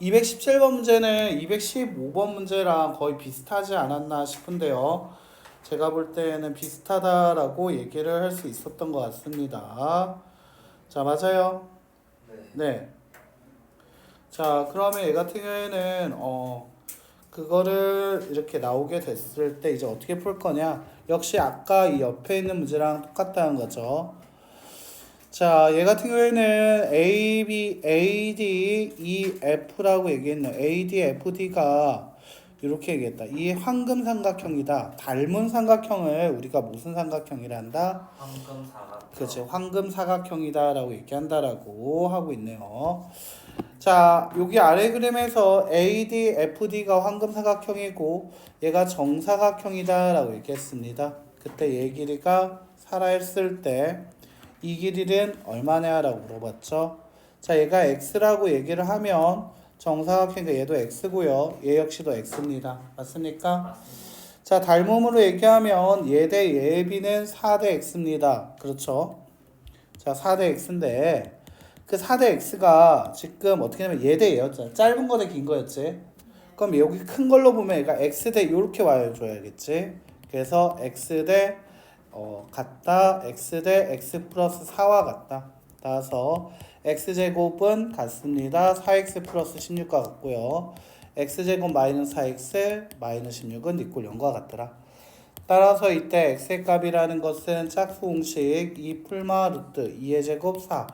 217번 문제는 215번 문제랑 거의 비슷하지 않았나 싶은데요. 제가 볼 때는 비슷하다라고 얘기를 할 수 있었던 것 같습니다. 자, 맞아요. 네. 자, 그러면 얘 같은 경우에는 어 그거를 이렇게 나오게 됐을 때 이제 어떻게 풀 거냐? 역시 아까 이 옆에 있는 문제랑 똑같다는 거죠. 자, 얘 같은 경우에는 A, B, A, D, E, F라고 얘기했네요. A, D, F, D가 이렇게 얘기했다. 이 황금 삼각형이다. 닮은 삼각형을 우리가 무슨 삼각형이란다? 황금 사각. 그렇죠. 황금 사각형이다라고 얘기한다라고 하고 있네요. 자, 여기 아래 그림에서 AD, FD가 황금 사각형이고 얘가 정사각형이다라고 얘기했습니다. 그때 얘 길이가 살아 있을 때 이 길이는 얼마냐 라고 물어봤죠. 자, 얘가 x라고 얘기를 하면 정사각형이니까 얘도 x고요. 얘 역시도 x입니다. 맞습니까? 자, 닮음으로 얘기하면 얘 대 얘의 비는 4대 x입니다. 그렇죠? 자, 4대 x인데 그 4대 x가 지금 어떻게 하면 얘 대 얘였잖아. 짧은 거 대 긴 거였지. 그럼 여기 큰 걸로 보면 얘가 x 대 이렇게 와줘야겠지. 그래서 x 대 어, 같다. x 대 x 플러스 4와 같다. 따라서 x제곱은 같습니다. 4x 플러스 16과 같고요. x제곱 마이너스 4x 마이너스 16은 이꼴 0과 같더라. 따라서 이때 x의 값이라는 것은 짝수 공식 2 풀마 루트 2의 제곱 4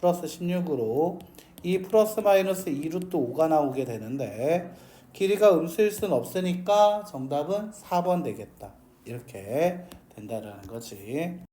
플러스 16으로 2 플러스 마이너스 2 루트 5가 나오게 되는데 길이가 음수일 순 없으니까 정답은 4번 되겠다. 이렇게 된다라는 거지.